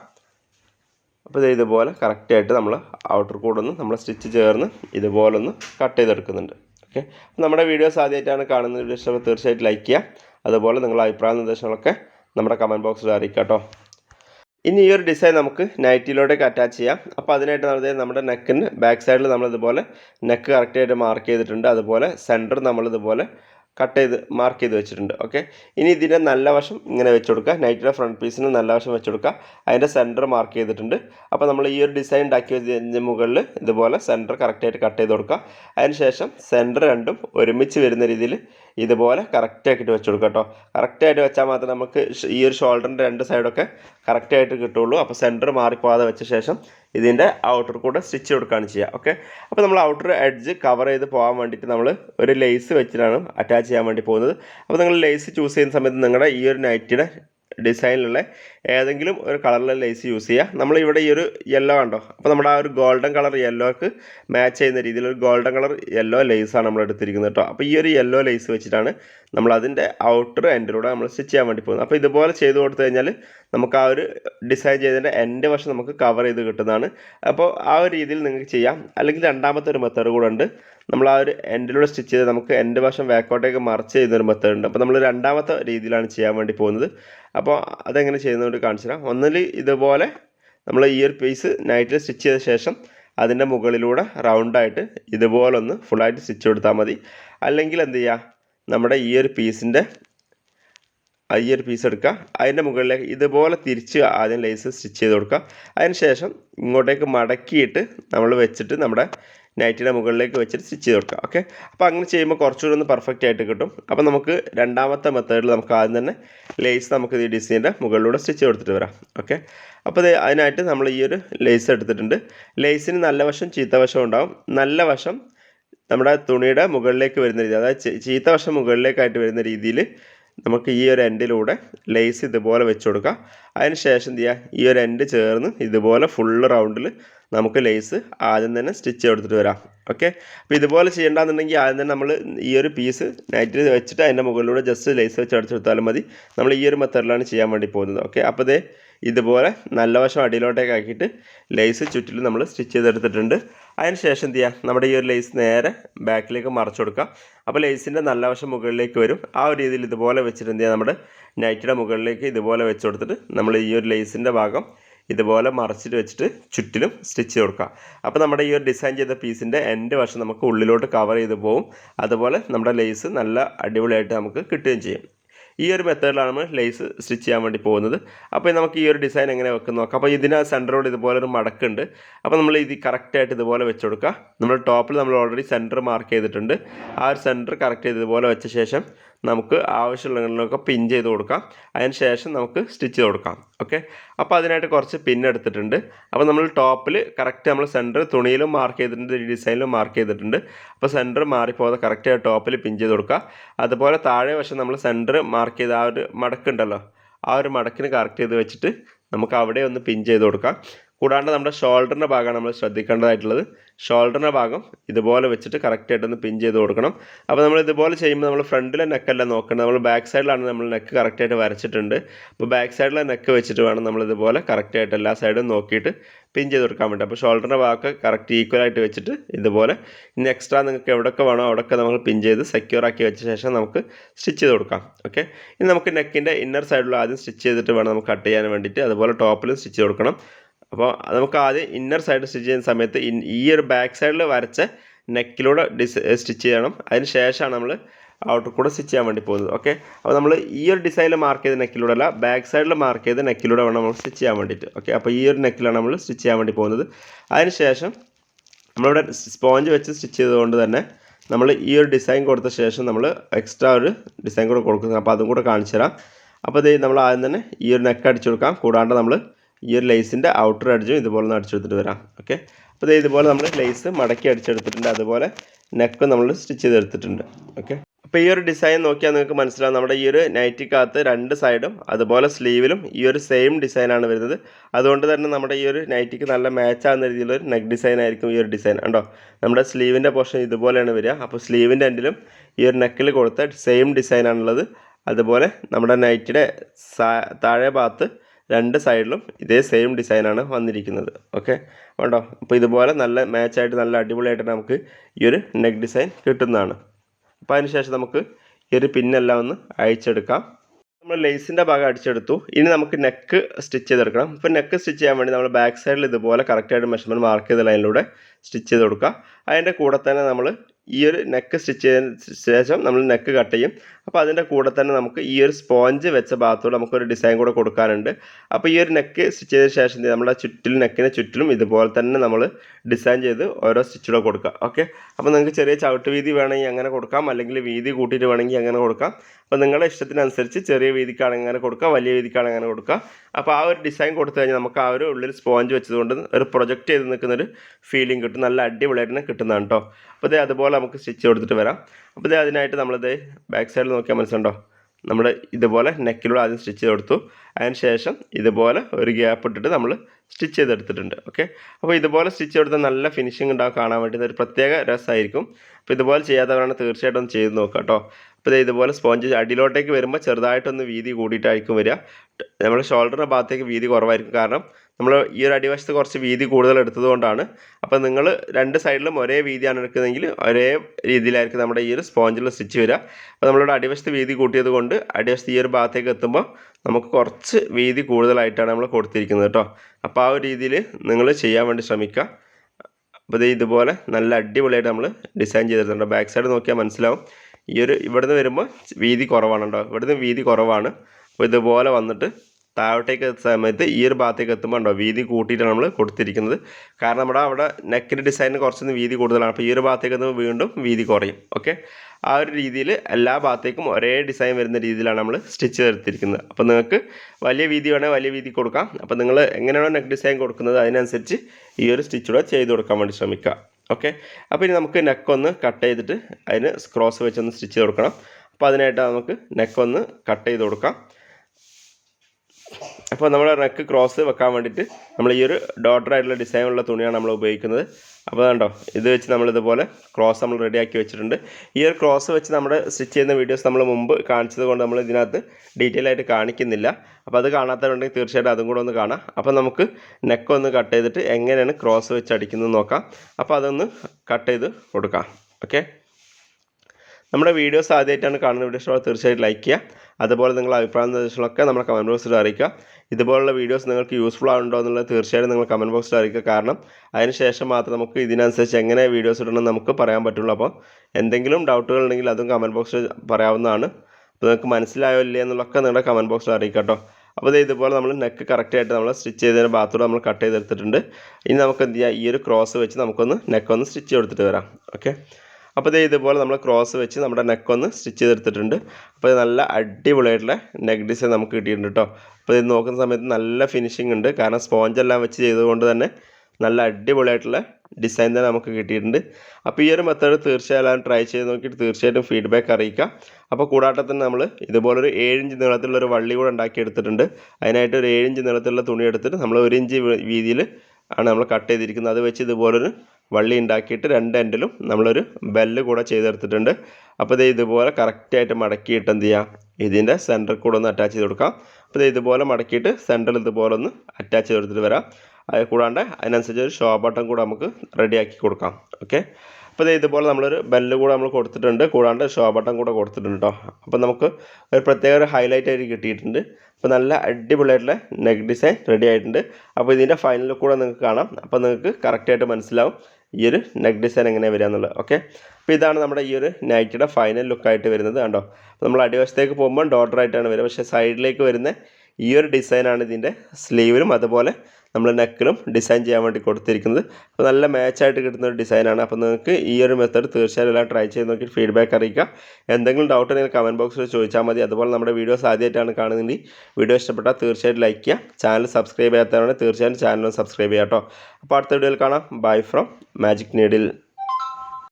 അപ്പോൾ ഇത് ഇതുപോലെ കറക്റ്റായിട്ട് നമ്മൾ ഔട്ടർ കൂടെ ഒന്ന് നമ്മൾ സ്റ്റിച്ച് ചേർന്ന് ഇതുപോലൊന്ന് കട്ട് ചെയ്തെടുക്കുന്നുണ്ട്. ഓക്കെ നമ്മുടെ വീഡിയോസ് ആദ്യമായിട്ടാണ് കാണുന്നത്. വീഡിയോ ഇഷ്ടപ്പെട്ട തീർച്ചയായിട്ടും ലൈക്ക് ചെയ്യുക. അതുപോലെ നിങ്ങളുടെ അഭിപ്രായ നിർദ്ദേശങ്ങളൊക്കെ നമ്മുടെ കമന്റ് ബോക്സിൽ അറിയിക്കുക കേട്ടോ ഇനി ഈ ഒരു ഡിസൈൻ നമുക്ക് നൈറ്റിയിലോട്ടേക്ക് അറ്റാച്ച് ചെയ്യാം. അപ്പോൾ അതിനായിട്ട് നമ്മൾ നമ്മുടെ നെക്കിന് ബാക്ക് സൈഡിൽ നമ്മളിതുപോലെ നെക്ക് കറക്റ്റായിട്ട് മാർക്ക് ചെയ്തിട്ടുണ്ട്. അതുപോലെ സെന്റർ നമ്മളിതുപോലെ കട്ട് ചെയ്ത് മാർക്ക് ചെയ്ത് വെച്ചിട്ടുണ്ട്. ഓക്കെ ഇനി ഇതിന്റെ നല്ല വശം ഇങ്ങനെ വെച്ച് കൊടുക്കുക. നൈറ്റിന്റെ ഫ്രണ്ട് പീസിന് നല്ല വശം വെച്ച് കൊടുക്കുക. അതിന്റെ സെന്റർ മാർക്ക് ചെയ്തിട്ടുണ്ട്. അപ്പോൾ നമ്മൾ ഈ ഒരു ഡിസൈൻ ഉണ്ടാക്കി വെച്ചതിന്റെ മുകളിൽ ഇതുപോലെ സെന്റർ കറക്റ്റായിട്ട് കട്ട് ചെയ്ത് കൊടുക്കുക. അതിന് ശേഷം സെന്റർ രണ്ടും ഒരുമിച്ച് വരുന്ന രീതിയിൽ ഇതുപോലെ കറക്റ്റാക്കിയിട്ട് വെച്ച് കൊടുക്കുക കേട്ടോ. കറക്റ്റായിട്ട് വെച്ചാൽ മാത്രമേ നമുക്ക് ഈ ഒരു ഷോൾഡറിന്റെ രണ്ട് സൈഡൊക്കെ കറക്റ്റായിട്ട് കിട്ടുള്ളൂ അപ്പോൾ സെന്റർ മാറിപ്പോകാതെ വെച്ച ശേഷം ഇതിന്റെ ഔട്ടർ കൂടെ സ്റ്റിച്ച് കൊടുക്കുകയാണ് ചെയ്യുക ഓക്കെ അപ്പോൾ നമ്മൾ ഔട്ടർ എഡ്ജ് കവർ ചെയ്ത് പോകാൻ വേണ്ടിയിട്ട് നമ്മൾ ഒരു ലേസ് വെച്ചിട്ടാണ് അറ്റാച്ച് ചെയ്യാൻ വേണ്ടി പോകുന്നത്. അപ്പോൾ നിങ്ങൾ ലേസ് ചൂസ് ചെയ്യുന്ന സമയത്ത് നിങ്ങളുടെ ഈ ഒരു നൈറ്റിയുടെ ഡിസൈനിലുള്ള ഏതെങ്കിലും ഒരു കളറിലെ ലേസ് യൂസ് ചെയ്യുക. നമ്മൾ ഇവിടെ ഈ ഒരു യെല്ലോ കണ്ടോ അപ്പോൾ നമ്മുടെ ആ ഒരു ഗോൾഡൻ കളർ യെല്ലോക്ക് മാച്ച് ചെയ്യുന്ന രീതിയിൽ ഒരു ഗോൾഡൻ കളർ യെല്ലോ ലേസാണ് നമ്മൾ എടുത്തിരിക്കുന്നത് കേട്ടോ. അപ്പോൾ ഈ ഒരു യെല്ലോ ലേസ് വെച്ചിട്ടാണ് നമ്മൾ അതിന്റെ ഔട്ടർ എൻഡിലൂടെ നമ്മൾ സ്റ്റിച്ച് ചെയ്യാൻ വേണ്ടി പോകുന്നത്. അപ്പോൾ ഇതുപോലെ ചെയ്ത് കൊടുത്തു കഴിഞ്ഞാൽ നമുക്ക് ആ ഒരു ഡിസൈൻ ചെയ്തതിന്റെ എന്റെ വശം നമുക്ക് കവർ ചെയ്ത് കിട്ടുന്നതാണ്. അപ്പോൾ ആ ഒരു രീതിയിൽ നിങ്ങൾക്ക് ചെയ്യാം. അല്ലെങ്കിൽ രണ്ടാമത്തെ ഒരു മെത്തേഡ് കൂടെ ഉണ്ട്. നമ്മൾ ആ ഒരു എൻഡിലൂടെ സ്റ്റിച്ച് ചെയ്ത് നമുക്ക് എന്റെ വശം ബാക്കോട്ടേക്ക് മറിച്ച് ചെയ്യുന്നൊരു മെത്തേഡ് ഉണ്ട്. അപ്പോൾ നമ്മൾ രണ്ടാമത്തെ രീതിയിലാണ് ചെയ്യാൻ വേണ്ടി പോകുന്നത്. അപ്പോൾ അതെങ്ങനെ ചെയ്യുന്നതുകൊണ്ട് കാണിച്ചു തരാം. ഒന്നിൽ ഇതുപോലെ നമ്മൾ ഈ ഒരു പീസ് നൈറ്റിൽ സ്റ്റിച്ച് ചെയ്ത ശേഷം അതിന്റെ മുകളിലൂടെ റൗണ്ടായിട്ട് ഇതുപോലൊന്ന് ഫുള്ളായിട്ട് സ്റ്റിച്ച് കൊടുത്താൽ മതി. അല്ലെങ്കിൽ എന്ത് ചെയ്യുക? നമ്മുടെ ഈ ഒരു പീസിന്റെ ഈ ഒരു പീസ് എടുക്കുക. അതിന്റെ മുകളിലേക്ക് ഇതുപോലെ തിരിച്ച് ആദ്യം ലേസ് സ്റ്റിച്ച് ചെയ്ത് കൊടുക്കുക. അതിന് ശേഷം ഇങ്ങോട്ടേക്ക് മടക്കിയിട്ട് നമ്മൾ വെച്ചിട്ട് നമ്മുടെ നൈറ്റിയുടെ മുകളിലേക്ക് വെച്ചിട്ട് സ്റ്റിച്ച് ചെയ്ത് കൊടുക്കുക. ഓക്കെ അപ്പോൾ അങ്ങനെ ചെയ്യുമ്പോൾ കുറച്ചുകൂടി ഒന്ന് പെർഫെക്റ്റ് ആയിട്ട് കിട്ടും. അപ്പോൾ നമുക്ക് രണ്ടാമത്തെ മെത്തേഡിൽ നമുക്ക് ആദ്യം തന്നെ ലേസ് നമുക്ക് ഈ ഡിസൈനിന്റെ മുകളിലൂടെ സ്റ്റിച്ച് കൊടുത്തിട്ട് വരാം. ഓക്കെ അപ്പോൾ അതിനായിട്ട് നമ്മൾ ഈ ഒരു ലേസ് എടുത്തിട്ടുണ്ട്. ലേസിന് നല്ല വശം ചീത്ത വശം ഉണ്ടാവും. നല്ല വശം നമ്മുടെ തുണിയുടെ മുകളിലേക്ക് വരുന്ന രീതി അതായത് ചീത്ത വശം മുകളിലേക്കായിട്ട് വരുന്ന രീതിയിൽ നമുക്ക് ഈ ഒരു എൻഡിലൂടെ ലേസ് ഇതുപോലെ വെച്ച് കൊടുക്കാം അതിന് ശേഷം എന്ത് ചെയ്യുക ഈ ഒരു എൻഡ് ചേർന്ന് ഇതുപോലെ ഫുള്ള് റൗണ്ടിൽ നമുക്ക് ലേസ് ആദ്യം തന്നെ സ്റ്റിച്ച് കൊടുത്തിട്ട് വരാം. ഓക്കെ അപ്പോൾ ഇതുപോലെ ചെയ്യേണ്ടതെന്നുണ്ടെങ്കിൽ ആദ്യം തന്നെ നമ്മൾ ഈ ഒരു പീസ് നൈറ്റിൽ വെച്ചിട്ട് അതിന്റെ മുകളിലൂടെ ജസ്റ്റ് ലേസ് വെച്ച് അടിച്ചെടുത്താലും മതി. നമ്മൾ ഈ ഒരു മെത്തേഡിലാണ് ചെയ്യാൻ വേണ്ടി പോകുന്നത്. ഓക്കെ അപ്പോൾ ദേ ഇതുപോലെ നല്ല വശം അടിയിലോട്ടേക്ക് ആക്കിയിട്ട് ലേസ് ചുറ്റിലും നമ്മൾ സ്റ്റിച്ച് ചെയ്തെടുത്തിട്ടുണ്ട്. അതിന് ശേഷം എന്ത് ചെയ്യുക നമ്മുടെ ഈ ഒരു ലേസ് നേരെ ബാക്കിലേക്ക് മറച്ചു കൊടുക്കുക. അപ്പോൾ ലേസിന്റെ നല്ല വശം മുകളിലേക്ക് വരും. ആ ഒരു രീതിയിൽ ഇതുപോലെ വെച്ചിട്ട് എന്ത് ചെയ്യുക നമ്മുടെ നൈറ്റിയുടെ മുകളിലേക്ക് ഇതുപോലെ വെച്ച് കൊടുത്തിട്ട് നമ്മൾ ഈ ഒരു ലേസിന്റെ ഭാഗം ഇതുപോലെ മറച്ചിട്ട് വെച്ചിട്ട് ചുറ്റിലും സ്റ്റിച്ച് കൊടുക്കുക. അപ്പോൾ നമ്മുടെ ഈ ഒരു ഡിസൈൻ ചെയ്ത പീസിന്റെ എൻഡ് വശം നമുക്ക് ഉള്ളിലോട്ട് കവർ ചെയ്ത് പോവും. അതുപോലെ നമ്മുടെ ലേസ് നല്ല അടിപൊളിയായിട്ട് നമുക്ക് കിട്ടുകയും ചെയ്യും. ഈ ഒരു മെത്തേഡിലാണ് നമ്മൾ ലേസ് സ്റ്റിച്ച് ചെയ്യാൻ വേണ്ടി പോകുന്നത്. അപ്പോൾ നമുക്ക് ഈ ഒരു ഡിസൈൻ എങ്ങനെ വെക്കുന്ന നോക്കാം. അപ്പോൾ ഇതിന് സെന്ററോട് ഇതുപോലെ ഒരു മടക്കുണ്ട്. അപ്പോൾ നമ്മൾ ഇത് കറക്റ്റായിട്ട് ഇതുപോലെ വെച്ച് കൊടുക്കുക നമ്മൾ ടോപ്പിൽ നമ്മൾ ഓൾറെഡി സെന്റർ മാർക്ക് ചെയ്തിട്ടുണ്ട്. ആ ഒരു സെന്റർ കറക്റ്റ് ചെയ്ത് ഇതുപോലെ വെച്ച ശേഷം നമുക്ക് ആവശ്യമുള്ളതിനൊക്കെ പിൻ ചെയ്ത് കൊടുക്കാം. അതിന് ശേഷം നമുക്ക് സ്റ്റിച്ച് കൊടുക്കാം. ഓക്കെ അപ്പോൾ അതിനായിട്ട് കുറച്ച് പിൻ എടുത്തിട്ടുണ്ട്. അപ്പോൾ നമ്മൾ ടോപ്പിൽ കറക്റ്റ് നമ്മൾ സെന്റർ തുണിയിലും മാർക്ക് ചെയ്തിട്ടുണ്ട് ഡിസൈനിലും മാർക്ക് ചെയ്തിട്ടുണ്ട്. അപ്പോൾ സെന്റർ മാറിപ്പോകാതെ കറക്റ്റ് ടോപ്പിൽ പിൻ ചെയ്ത് കൊടുക്കുക. അതുപോലെ താഴെ വശം നമ്മൾ സെന്റർ മാർക്ക് ചെയ്ത ആ ഒരു മടക്കുണ്ടല്ലോ? ആ ഒരു മടക്കിന് കറക്റ്റ് ചെയ്ത് വെച്ചിട്ട് നമുക്ക് അവിടെ ഒന്ന് പിൻ ചെയ്ത് കൊടുക്കാം. കൂടാണ്ട് നമ്മുടെ ഷോൾഡറിന്റെ ഭാഗമാണ് നമ്മൾ ശ്രദ്ധിക്കേണ്ടതായിട്ടുള്ളത്. ഷോൾഡറിന്റെ ഭാഗം ഇതുപോലെ വെച്ചിട്ട് കറക്റ്റായിട്ടൊന്ന് പിൻ ചെയ്ത് കൊടുക്കണം. അപ്പോൾ നമ്മൾ ഇതുപോലെ ചെയ്യുമ്പോൾ നമ്മൾ ഫ്രണ്ടിലെ നെക്കല്ല നോക്കേണ്ടത്. നമ്മൾ ബാക്ക് സൈഡിലാണ് നമ്മൾ നെക്ക് കറക്റ്റായിട്ട് വരച്ചിട്ടുണ്ട്. അപ്പോൾ ബാക്ക് സൈഡിലെ നെക്ക് വെച്ചിട്ട് വേണം നമ്മൾ ഇതുപോലെ കറക്റ്റായിട്ട് എല്ലാ സൈഡും നോക്കിയിട്ട് പിൻ ചെയ്ത് കൊടുക്കാൻ വേണ്ടി. അപ്പോൾ ഷോൾഡറിന്റെ ഭാഗമൊക്കെ കറക്റ്റ് ഈക്വലായിട്ട് വെച്ചിട്ട് ഇതുപോലെ ഇനി എക്സ്ട്രാ നിങ്ങൾക്ക് എവിടെയൊക്കെ വേണോ അവിടെയൊക്കെ നമ്മൾ പിൻ ചെയ്ത് സെക്യൂർ ആക്കി വെച്ച ശേഷം നമുക്ക് സ്റ്റിച്ച് ചെയ്ത് കൊടുക്കാം. ഓക്കെ ഇനി നമുക്ക് നെക്കിന്റെ ഇന്നർ സൈഡിൽ ആദ്യം സ്റ്റിച്ച് ചെയ്തിട്ട് വേണം നമുക്ക് കട്ട് ചെയ്യാൻ വേണ്ടിയിട്ട്. അതുപോലെ ടോപ്പിലും സ്റ്റിച്ച് കൊടുക്കണം. അപ്പോൾ നമുക്ക് ആദ്യം ഇന്നർ സൈഡ് സ്റ്റിച്ച് ചെയ്യുന്ന സമയത്ത് ഈ ഒരു ബാക്ക് സൈഡിൽ വരച്ച നെക്കിലൂടെ ഡിസ് സ്റ്റിച്ച് ചെയ്യണം. അതിന് ശേഷമാണ് നമ്മൾ ഔട്ടർ കൂടെ സ്റ്റിച്ച് ചെയ്യാൻ വേണ്ടി പോകുന്നത്. ഓക്കെ അപ്പോൾ നമ്മൾ ഈ ഒരു ഡിസൈനിൽ മാർക്ക് ചെയ്ത നെക്കിലൂടെ അല്ല ബാക്ക് സൈഡിൽ മാർക്ക് ചെയ്ത നെക്കിലൂടെ വേണം നമ്മൾ സ്റ്റിച്ച് ചെയ്യാൻ വേണ്ടിയിട്ട്. ഓക്കെ അപ്പോൾ ഈ ഒരു നെക്കിലാണ് നമ്മൾ സ്റ്റിച്ച് ചെയ്യാൻ വേണ്ടി പോകുന്നത്. അതിന് ശേഷം നമ്മളിവിടെ സ്പോഞ്ച് വെച്ച് സ്റ്റിച്ച് ചെയ്തുകൊണ്ട് തന്നെ നമ്മൾ ഈ ഒരു ഡിസൈൻ കൊടുത്ത ശേഷം നമ്മൾ എക്സ്ട്രാ ഒരു ഡിസൈൻ കൂടെ കൊടുക്കുന്നത് അപ്പോൾ അതും കൂടെ കാണിച്ചു തരാം. അപ്പോൾ ഇത് നമ്മൾ ആദ്യം തന്നെ ഈ ഒരു നെക്ക് അടിച്ചു കൊടുക്കാം. കൂടാണ്ട് നമ്മൾ ഈ ഒരു ലേസിന്റെ ഔട്ടർ അടിച്ചും ഇതുപോലെ ഒന്ന് അടിച്ചെടുത്തിട്ട് വരാം. ഓക്കെ അപ്പോൾ ഇത് ഇതുപോലെ നമ്മൾ ലേസ് മടക്കി അടിച്ചെടുത്തിട്ടുണ്ട്. അതുപോലെ നെക്ക് നമ്മൾ സ്റ്റിച്ച് ചെയ്തെടുത്തിട്ടുണ്ട്. ഓക്കെ അപ്പോൾ ഈ ഒരു ഡിസൈൻ നോക്കിയാൽ നിങ്ങൾക്ക് മനസ്സിലാവും. നമ്മുടെ ഈ ഒരു നൈറ്റിക്കകത്ത് രണ്ട് സൈഡും അതുപോലെ സ്ലീവിലും ഈ ഒരു സെയിം ഡിസൈനാണ് വരുന്നത്. അതുകൊണ്ട് തന്നെ നമ്മുടെ ഈ ഒരു നൈറ്റിക്ക് നല്ല മാച്ച് ആകുന്ന രീതിയിലൊരു നെക്ക് ഡിസൈൻ ആയിരിക്കും ഈ ഒരു ഡിസൈൻ ഉണ്ടോ നമ്മുടെ സ്ലീവിന്റെ പോർഷൻ ഇതുപോലെയാണ് വരിക. അപ്പോൾ സ്ലീവിന്റെ എൻഡിലും ഈ ഒരു നെക്കിൽ കൊടുത്ത സെയിം ഡിസൈനാണുള്ളത് അതുപോലെ നമ്മുടെ നൈറ്റിയുടെ താഴെ ഭാഗത്ത് രണ്ട് സൈഡിലും ഇതേ സെയിം ഡിസൈനാണ് വന്നിരിക്കുന്നത്. ഓക്കെ വേണ്ടോ അപ്പോൾ ഇതുപോലെ നല്ല മാച്ചായിട്ട് നല്ല അടിപൊളിയായിട്ട് നമുക്ക് ഈ ഒരു നെക്ക് ഡിസൈൻ കിട്ടുന്നതാണ്. അപ്പോൾ അതിനുശേഷം നമുക്ക് ഈ ഒരു പിന്നെല്ലാം ഒന്ന് അയച്ചെടുക്കാം നമ്മൾ ലേസിന്റെ ഭാഗം അടിച്ചെടുത്തു. ഇനി നമുക്ക് നെക്ക് സ്റ്റിച്ച് ചെയ്തെടുക്കണം. ഇപ്പോൾ നെക്ക് സ്റ്റിച്ച് ചെയ്യാൻ വേണ്ടി നമ്മൾ ബാക്ക് സൈഡിൽ ഇതുപോലെ കറക്റ്റായിട്ട് മെഷർമെന്റ് മാർക്ക് ചെയ്ത ലൈനിലൂടെ സ്റ്റിച്ച് ചെയ്ത് കൊടുക്കുക അതിന്റെ കൂടെ തന്നെ നമ്മൾ ഈ ഒരു നെക്ക് സ്റ്റിച്ച് ചെയ്തതിന് ശേഷം നമ്മൾ നെക്ക് കട്ട് ചെയ്യും. അപ്പോൾ അതിന്റെ കൂടെ തന്നെ നമുക്ക് ഈ ഒരു സ്പോഞ്ച് വെച്ച ഭാഗത്തോട് നമുക്കൊരു ഡിസൈൻ കൂടെ കൊടുക്കാനുണ്ട്. അപ്പോൾ ഈ ഒരു നെക്ക് സ്റ്റിച്ച് ചെയ്ത ശേഷം നമ്മുടെ ചുറ്റിലും നെക്കിന് ചുറ്റിലും ഇതുപോലെ തന്നെ നമ്മൾ ഡിസൈൻ ചെയ്ത് ഓരോ സ്റ്റിച്ചിലൂടെ കൊടുക്കുക. ഓക്കെ അപ്പോൾ നിങ്ങൾക്ക് ചെറിയ ചവിട്ട് വീതി വേണമെങ്കിൽ അങ്ങനെ കൊടുക്കാം. അല്ലെങ്കിൽ വീതി കൂട്ടിയിട്ട് വേണമെങ്കിൽ അങ്ങനെ കൊടുക്കാം. അപ്പോൾ നിങ്ങളുടെ ഇഷ്ടത്തിനനുസരിച്ച് ചെറിയ വീതിക്കാണെങ്കിൽ അങ്ങനെ കൊടുക്കുക വലിയ വീതിക്കാണെങ്കിൽ അങ്ങനെ കൊടുക്കുക അപ്പോൾ ആ ഒരു ഡിസൈൻ കൊടുത്തു കഴിഞ്ഞാൽ നമുക്ക് ആ ഒരു ഉള്ളിൽ സ്പോഞ്ച് വെച്ചതുകൊണ്ട് ഒരു പ്രൊജക്റ്റ് ചെയ്ത് നിൽക്കുന്നൊരു ഫീലിംഗ് കിട്ടും. നല്ല അടിപൊളിയായിട്ട് കിട്ടുന്നതാണ് കേട്ടോ അപ്പോൾ അതേ അതുപോലെ നമുക്ക് സ്റ്റിച്ച് കൊടുത്തിട്ട് വരാം. അപ്പോൾ ഇത് അതിനായിട്ട് നമ്മളിത് ബാക്ക് സൈഡിൽ നോക്കിയാൽ മനസ്സിലുണ്ടോ നമ്മൾ ഇതുപോലെ നെക്കിലൂടെ ആദ്യം സ്റ്റിച്ച് ചെയ്ത് കൊടുത്തു. അതിന് ശേഷം ഇതുപോലെ ഒരു ഗ്യാപ്പ് ഇട്ടിട്ട് നമ്മൾ സ്റ്റിച്ച് ചെയ്തെടുത്തിട്ടുണ്ട്. ഓക്കെ? അപ്പോൾ ഇതുപോലെ സ്റ്റിച്ച് കൊടുത്താൽ നല്ല ഫിനിഷിംഗ് ഉണ്ടാവും കാണാൻ വേണ്ടി ഒരു പ്രത്യേക രസമായിരിക്കും. അപ്പോൾ ഇതുപോലെ ചെയ്യാത്തവരാണ് തീർച്ചയായിട്ടും ഒന്ന് ചെയ്ത് നോക്കുക കേട്ടോ. അപ്പോൾ ഇത് ഇതുപോലെ സ്പോഞ്ച് അടിയിലോട്ടേക്ക് വരുമ്പോൾ ചെറുതായിട്ടൊന്ന് വീതി കൂടിയിട്ടായിരിക്കും വരിക. നമ്മുടെ ഷോൾഡറിന്റെ ഭാഗത്തേക്ക് വീതി കുറവായിരിക്കും കാരണം നമ്മൾ ഈ ഒരു അടിവശത്ത് കുറച്ച് വീതി കൂടുതൽ എടുത്തതുകൊണ്ടാണ് അപ്പോൾ നിങ്ങൾ രണ്ട് സൈഡിലും ഒരേ വീതിയാണ് എടുക്കുന്നതെങ്കിൽ ഒരേ രീതിയിലായിരിക്കും നമ്മുടെ ഈ ഒരു സ്പോഞ്ചിൽ സ്റ്റിച്ച് വരിക. അപ്പോൾ നമ്മളിവിടെ അടിവശത്ത് വീതി കൂട്ടിയത് കൊണ്ട് അടിവശത്ത് ഈ ഒരു ഭാഗത്തേക്ക് എത്തുമ്പോൾ നമുക്ക് കുറച്ച് വീതി കൂടുതലായിട്ടാണ് നമ്മൾ കൊടുത്തിരിക്കുന്നത് കേട്ടോ. അപ്പോൾ ആ ഒരു രീതിയിൽ നിങ്ങൾ ചെയ്യാൻ വേണ്ടി ശ്രമിക്കുക. അപ്പോൾ ഇത് ഇതുപോലെ നല്ല അടിപൊളിയായിട്ട് നമ്മൾ ഡിസൈൻ ചെയ്തിട്ടുണ്ട്. ബാക്ക് സൈഡ് നോക്കിയാൽ മനസ്സിലാവും. ഈ ഒരു ഇവിടുന്ന് വരുമ്പോൾ വീതി കുറവാണ് കേട്ടോ. ഇവിടുന്ന് വീതി കുറവാണ്. അപ്പോൾ ഇതുപോലെ വന്നിട്ട് താഴോട്ടേക്ക് സമയത്ത് ഈ ഒരു ഭാഗത്തേക്ക് എത്തുമ്പോൾ ഉണ്ടോ വീതി കൂട്ടിയിട്ടാണ് നമ്മൾ കൊടുത്തിരിക്കുന്നത്. കാരണം നമ്മുടെ അവിടെ നെക്കിന്റെ ഡിസൈനിന് കുറച്ചൊന്ന് വീതി കൂടുതലാണ്. അപ്പോൾ ഈ ഒരു ഭാഗത്തേക്ക് എത്തുമ്പോൾ വീണ്ടും വീതി കുറയും. ഓക്കെ? ആ ഒരു രീതിയിൽ എല്ലാ ഭാഗത്തേക്കും ഒരേ ഡിസൈൻ വരുന്ന രീതിയിലാണ് നമ്മൾ സ്റ്റിച്ച് ചേർത്തിരിക്കുന്നത് അപ്പോൾ നിങ്ങൾക്ക് വലിയ വീതി വേണമെങ്കിൽ വലിയ വീതി കൊടുക്കാം. അപ്പോൾ നിങ്ങൾ എങ്ങനെയാണോ നെക്ക് ഡിസൈൻ കൊടുക്കുന്നത് അതിനനുസരിച്ച് ഈ ഒരു സ്റ്റിച്ചൂടെ ചെയ്ത് കൊടുക്കാൻ വേണ്ടി ശ്രമിക്കുക. ഓക്കെ? അപ്പോൾ ഇനി നമുക്ക് നെക്ക് ഒന്ന് കട്ട് ചെയ്തിട്ട് അതിന് ക്രോസ് വെച്ചൊന്ന് സ്റ്റിച്ച് കൊടുക്കണം. അപ്പോൾ അതിനായിട്ട് നമുക്ക് നെക്ക് ഒന്ന് കട്ട് ചെയ്ത് കൊടുക്കാം. അപ്പോൾ നമ്മൾ നെക്ക് ക്രോസ് വെക്കാൻ വേണ്ടിയിട്ട് നമ്മൾ ഈ ഒരു ഡോട്ടർ ആയിട്ടുള്ള ഡിസൈനുള്ള തുണിയാണ് നമ്മൾ ഉപയോഗിക്കുന്നത്. അപ്പോൾ കണ്ടോ ഇത് വെച്ച് നമ്മൾ ഇതുപോലെ ക്രോസ് നമ്മൾ റെഡിയാക്കി വെച്ചിട്ടുണ്ട്. ഈ ഒരു ക്രോസ് വെച്ച് നമ്മൾ സ്റ്റിച്ച് ചെയ്യുന്ന വീഡിയോസ് നമ്മൾ മുമ്പ് കാണിച്ചത് കൊണ്ട് നമ്മൾ ഇതിനകത്ത് ഡീറ്റെയിൽ ആയിട്ട് കാണിക്കുന്നില്ല. അപ്പോൾ അത് കാണാത്തവരുണ്ടെങ്കിൽ തീർച്ചയായിട്ടും അതും കൂടെ ഒന്ന് കാണാം. അപ്പോൾ നമുക്ക് നെക്ക് ഒന്ന് കട്ട് ചെയ്തിട്ട് എങ്ങനെയാണ് ക്രോസ് വെച്ച് അടിക്കുന്നത് നോക്കാം. അപ്പോൾ അതൊന്ന് കട്ട് ചെയ്ത് കൊടുക്കാം. ഓക്കെ നമ്മുടെ വീഡിയോസ് ആദ്യമായിട്ടാണ് കാണുന്ന വീഡിയോസ് തീർച്ചയായിട്ടും ലൈക്ക് ചെയ്യുക. അതുപോലെ നിങ്ങളുടെ അഭിപ്രായ നിർദ്ദേശങ്ങളൊക്കെ നമ്മുടെ കമന്റ് ബോക്സിൽ അറിയിക്കുക. ഇതുപോലുള്ള വീഡിയോസ് നിങ്ങൾക്ക് യൂസ്ഫുൾ ആവുന്നുണ്ടോ എന്നുള്ളത് തീർച്ചയായിട്ടും നിങ്ങൾ കമന്റ് ബോക്സിൽ അറിയിക്കുക. കാരണം അതിന് ശേഷം മാത്രം നമുക്ക് ഇതിനനുസരിച്ച് എങ്ങനെ വീഡിയോസ് ഇടണം നമുക്ക് പറയാൻ പറ്റുള്ളൂ. അപ്പോൾ എന്തെങ്കിലും ഡൗട്ടുകൾ ഉണ്ടെങ്കിൽ അതും കമന്റ് ബോക്സിൽ പറയാവുന്നതാണ്. അപ്പോൾ നിങ്ങൾക്ക് മനസ്സിലായോ ഇല്ലേ എന്നുള്ളതൊക്കെ നിങ്ങളുടെ കമന്റ് ബോക്സിൽ അറിയിക്കുക അപ്പോൾ ഇത് ഇതുപോലെ നമ്മൾ നെക്ക് കറക്റ്റായിട്ട് നമ്മൾ സ്റ്റിച്ച് ചെയ്തതിന് ഭാഗത്തൂടെ നമ്മൾ കട്ട് ചെയ്തെടുത്തിട്ടുണ്ട്. ഇനി നമുക്ക് എന്ത് ചെയ്യാം? ഈ ഒരു ക്രോസ് വെച്ച് നമുക്കൊന്ന് നെക്ക് ഒന്ന് സ്റ്റിച്ച് കൊടുത്തിട്ട് വരാം. ഓക്കെ അപ്പോൾ ഇത് ഇതുപോലെ നമ്മൾ ക്രോസ് വെച്ച് നമ്മുടെ നെക്ക് ഒന്ന് സ്റ്റിച്ച് ചെയ്തെടുത്തിട്ടുണ്ട്. അപ്പോൾ ഇത് നല്ല അടിപൊളിയായിട്ടുള്ള നെക്ക് ഡിസൈൻ നമുക്ക് കിട്ടിയിട്ടുണ്ട് കേട്ടോ അപ്പോൾ ഇത് നോക്കുന്ന സമയത്ത് നല്ല ഫിനിഷിംഗ് ഉണ്ട്. കാരണം സ്പോഞ്ച് എല്ലാം വെച്ച് ചെയ്തുകൊണ്ട് തന്നെ നല്ല അടിപൊളിയായിട്ടുള്ള ഡിസൈൻ തന്നെ നമുക്ക് കിട്ടിയിട്ടുണ്ട്. അപ്പോൾ ഈ ഒരു മെത്തേഡ് തീർച്ചയായും ട്രൈ ചെയ്ത് നോക്കിയിട്ട് തീർച്ചയായിട്ടും ഫീഡ്ബാക്ക് അറിയിക്കാം. അപ്പോൾ കൂടാതെ തന്നെ നമ്മൾ ഇതുപോലൊരു ഏഴിഞ്ച് നീളത്തിലുള്ള ഒരു വള്ളി കൂടെ ഉണ്ടാക്കി എടുത്തിട്ടുണ്ട്. അതിനായിട്ട് ഒരു ഏഴിഞ്ച് നീളത്തിലുള്ള തുണി എടുത്തിട്ട് നമ്മൾ ഒരു ഇഞ്ച് വീതിയിൽ ആണ് നമ്മൾ കട്ട് ചെയ്തിരിക്കുന്നത്. അത് വെച്ച് ഇതുപോലൊരു വള്ളി ഉണ്ടാക്കിയിട്ട് രണ്ട് എൻഡിലും നമ്മളൊരു ബെല്ല് കൂടെ ചെയ്തെടുത്തിട്ടുണ്ട്. അപ്പോൾ ഇത് ഇതുപോലെ കറക്റ്റായിട്ട് മടക്കിയിട്ട് എന്ത് ചെയ്യാം? ഇതിന്റെ സെന്ററിൽ കൂടെ ഒന്ന് അറ്റാച്ച് ചെയ്ത് കൊടുക്കാം. അപ്പോൾ ഇത് ഇതുപോലെ മടക്കിയിട്ട് സെന്ററിൽ ഇതുപോലെ ഒന്ന് അറ്റാച്ച് ചെയ്ത് കൊടുത്തിട്ട് വരാം. അത് കൂടാണ്ട് അതിനനുസരിച്ച് ഒരു ഷോ ബട്ടൺ കൂടെ നമുക്ക് റെഡിയാക്കി കൊടുക്കാം. ഓക്കെ അപ്പോൾ ഇതുപോലെ നമ്മളൊരു ബെല്ല് കൂടെ നമ്മൾ കൊടുത്തിട്ടുണ്ട്. കൂടാണ്ട് ഷോ ബട്ടൺ കൂടെ കൊടുത്തിട്ടുണ്ട് കേട്ടോ അപ്പോൾ നമുക്ക് ഒരു പ്രത്യേക ഒരു ഹൈലൈറ്റ് ആയിട്ട് കിട്ടിയിട്ടുണ്ട്. അപ്പോൾ നല്ല അടിപൊളിയായിട്ടുള്ള നെക്ക് ഡിസൈൻ റെഡി ആയിട്ടുണ്ട്. അപ്പോൾ ഇതിന്റെ ഫൈനൽ കൂടെ നിങ്ങൾക്ക് കാണാം. അപ്പോൾ നിങ്ങൾക്ക് കറക്റ്റായിട്ട് മനസ്സിലാവും ഈ ഒരു നെക്ക് ഡിസൈൻ എങ്ങനെ വരിക എന്നുള്ളത്. ഓക്കെ അപ്പോൾ ഇതാണ് നമ്മുടെ ഈ ഒരു നൈറ്റിയുടെ ഫൈനൽ ലുക്കായിട്ട് വരുന്നത് കണ്ടോ? അപ്പോൾ നമ്മൾ അടിവശത്തേക്ക് പോകുമ്പോൾ ഡോട്ടറായിട്ടാണ് വരിക. പക്ഷേ സൈഡിലേക്ക് വരുന്ന ഈ ഒരു ഡിസൈനാണ് ഇതിന്റെ സ്ലീവിലും അതുപോലെ നമ്മൾ നെക്കിലും ഡിസൈൻ ചെയ്യാൻ വേണ്ടി കൊടുത്തിരിക്കുന്നത്. അപ്പോൾ നല്ല മാച്ചായിട്ട് കിട്ടുന്ന ഒരു ഡിസൈനാണ് അപ്പോൾ നിങ്ങൾക്ക് ഈ ഒരു മെത്തേഡ് തീർച്ചയായും എല്ലാം ട്രൈ ചെയ്ത് നോക്കി ഫീഡ്ബാക്ക് അറിയിക്കുക. എന്തെങ്കിലും ഡൗട്ട് ഉണ്ടെങ്കിൽ കമന്റ് ബോക്സിൽ ചോദിച്ചാൽ മതി. അതുപോലെ നമ്മുടെ വീഡിയോസ് ആദ്യമായിട്ടാണ് കാണുന്നതെങ്കിൽ വീഡിയോ ഇഷ്ടപ്പെട്ടാൽ തീർച്ചയായിട്ടും ലൈക്ക് ചെയ്യുക. ചാനൽ സബ്സ്ക്രൈബ് ചെയ്യാത്തവരാണെങ്കിൽ തീർച്ചയായും ചാനലും സബ്സ്ക്രൈബ് ചെയ്യാം കേട്ടോ. അപ്പോൾ അടുത്ത വീഡിയോയിൽ കാണാം. Bye from magic needle